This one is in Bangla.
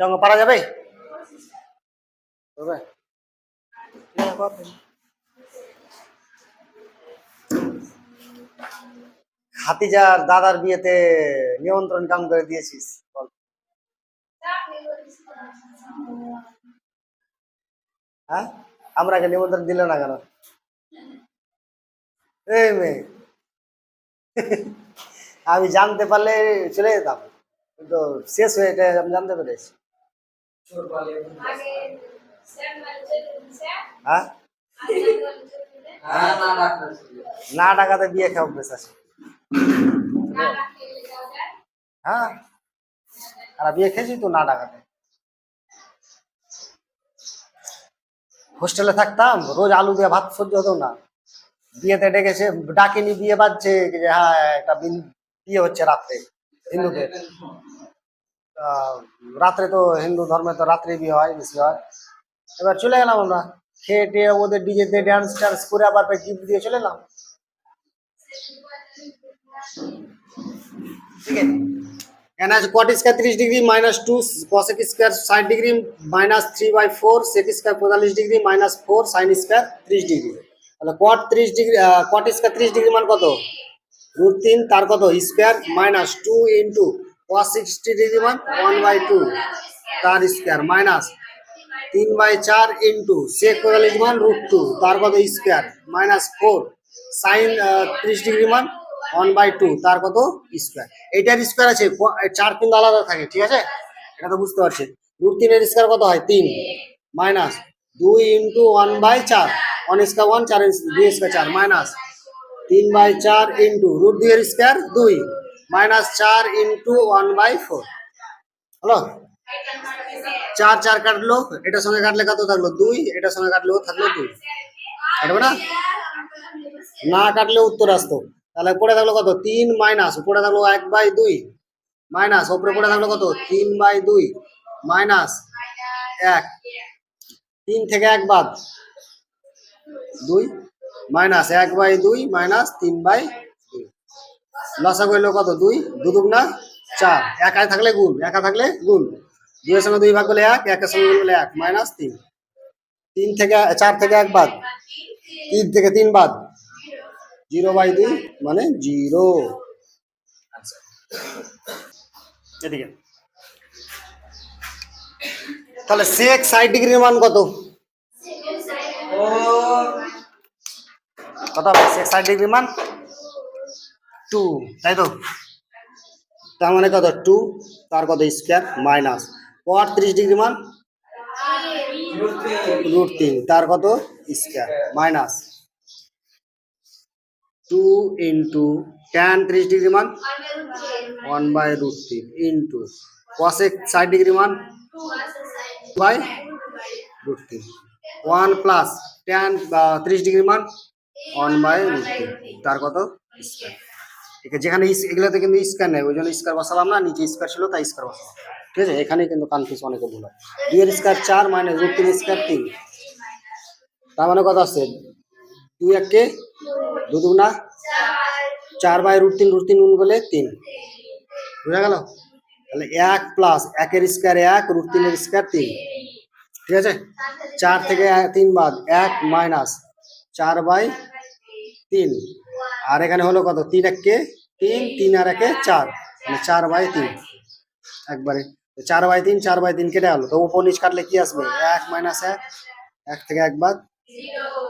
এটা অঙ্ক পারা যাবে। খাতিজার দাদার বিয়েতে নিমন্ত্রণ কাম করে দিয়েছিস। হ্যাঁ? আমরাকে নিমন্ত্রণ দিল না কেন? এই মেয়ে। আমি জানতে পারলে চলে যেতাম। কিন্তু শেষ হয়ে এটা আমি জানতে পেরেছি। না টাকাতে বিয়ে খাও বেশ আছে হ্যাঁ? আর বিয়ে খেয়েছি তো না টাকাতে হোস্টেলে থাকতাম রোজ আলু দিয়ে ভাত সহ্য হতো না। বিয়েতে ডেকেছে ডাকিনি বিয়ে বাজছে যে হ্যাঁ একটা বিয়ে হচ্ছে রাত্রে। হিন্দুদের। রাত্রে তো হিন্দু ধর্মে তো রাত্রে বিয়ে হয়, বেশি হয়। এবার চলে গেলাম আমরা। খেয়ে টেয়ে ওদের ডিজেতে ড্যান্স ট্যান্স করে আবার গিফট দিয়ে চলে এলাম। ঠিক আছে? আছে কট স্কোয়ার তিরিশ degree minus two cosec square ষাট degree minus three by four sec square পঁয়তাল্লিশ degree minus four sine square ত্রিশ ডিগ্রি তাহলে কট ত্রিশ ডিগ্রি কট স্কোয়ার ত্রিশ ডিগ্রি মান কত? রুট তিন, তার কত? Square minus two into cos sixty degree মান ওয়ান বাই টু, তার স্কোয়ার, মাইনাস তিন বাই চার ইন্টু সেক পঁয়তাল্লিশ মান রুট টু তার কত স্কোয়ার, মাইনাস ফোর সাইন ত্রিশ ডিগ্রি মান ওয়ান বাই টু, তার কত স্কোয়ার। এইটার স্কোয়ার আছে চার কিন্তু আলাদা থাকে, ঠিক আছে? এটা তো বুঝতে পারছি রুট তিনের স্কোয়ার কত হয়? তিন, মাইনাস দুই ইন্টু ওয়ান বাই চার ওয়ান স্কোয়ার ওয়ান চার দুই স্কোয়ার চার, মাইনাস তিন বাই চার ইন্টু রুট দুইয়ের স্কোয়ার দুই। মাইনাস চার ইন্টু ওয়ান বাই ফোর হলো চার চার কাটলো, এটার সঙ্গে কাটলে কত থাকল? দুই, এটার সঙ্গে কাটলেও থাকল দুই। কাটবে না? না কাটলে উত্তর আসতো। তাহলে পড়ে থাকল কত? তিন মাইনাস উপরে থাকল এক বাই দুই। মাইনাস উপরে পড়ে থাকল কত? তিন বাই দুই। মাইনাস এক। তিন থেকে এক বাদ। দুই। মাইনাস এক বাই দুই মাইনাস তিন বাই লসা করল কত? দুই? দুদুক না? চার। একায় থাকলে গুণ। একা থাকলে গুণ। দুইয়ের সঙ্গে দুই ভাগ করলে এক, একের সঙ্গে গুণ করলে এক। মাইনাস তিন। তিন থেকে, চার থেকে এক বাদ। তিন থেকে তিন বাদ। জিরো বাই দুই মানে জিরো। এদিকে। তাহলে সেক ষাট ডিগ্রির মান কত? কত হবে সেক ষাট ডিগ্রির মান? টু তাই তো? তার মানে কত? টু তার কত স্কোয়ার মাইনাস কট ত্রিশ ডিগ্রি মান? রুট তিন। তার কত? Square minus two into tan ত্রিশ ডিগ্রি মান? ওয়ান বাই রুট তিন ইন্টু কসেক ষাট ডিগ্রি মান? বাই রুট তিন। ওয়ান প্লাস ট্যান ত্রিশ ডিগ্রি মান? ওয়ান বাই রুট তিন। তার কত? স্কোয়ার যেখানে এগুলোতে কিন্তু স্কোয়ার নেই, ওই জন্য স্কোয়ার বসালাম না, নিচে স্কোয়ার ছিল, তাই স্কোয়ার বসালাম। ঠিক আছে? এখানেই কিন্তু কনফিউজ অনেকে ভুল হয়। দুইয়ের স্কোয়ার চার, মাইনাস রুট তিন স্কোয়ার তিন। তার মানে কথা আছে? দুই এককে দু চার বাই রুট তিন রুট তিন গুণ করলে তিন। বুঝা গেল? তাহলে এক প্লাস একের স্কোয়ার এক, রুট তিনের স্কোয়ার তিন। ঠিক আছে? চার থেকে তিন বাদ এক মাইনাস চার বাই তিন। আর এখানে হলো কত তিন এককে তিন তিন আর একে চার মানে চার বাই তিন একবারে তো চার বাই তিন চার বাই তিন কেটে গেলো তো উপর নিচ কাটলে কি আসবে এক মাইনাস এক এক থেকে এক বাদ Zero.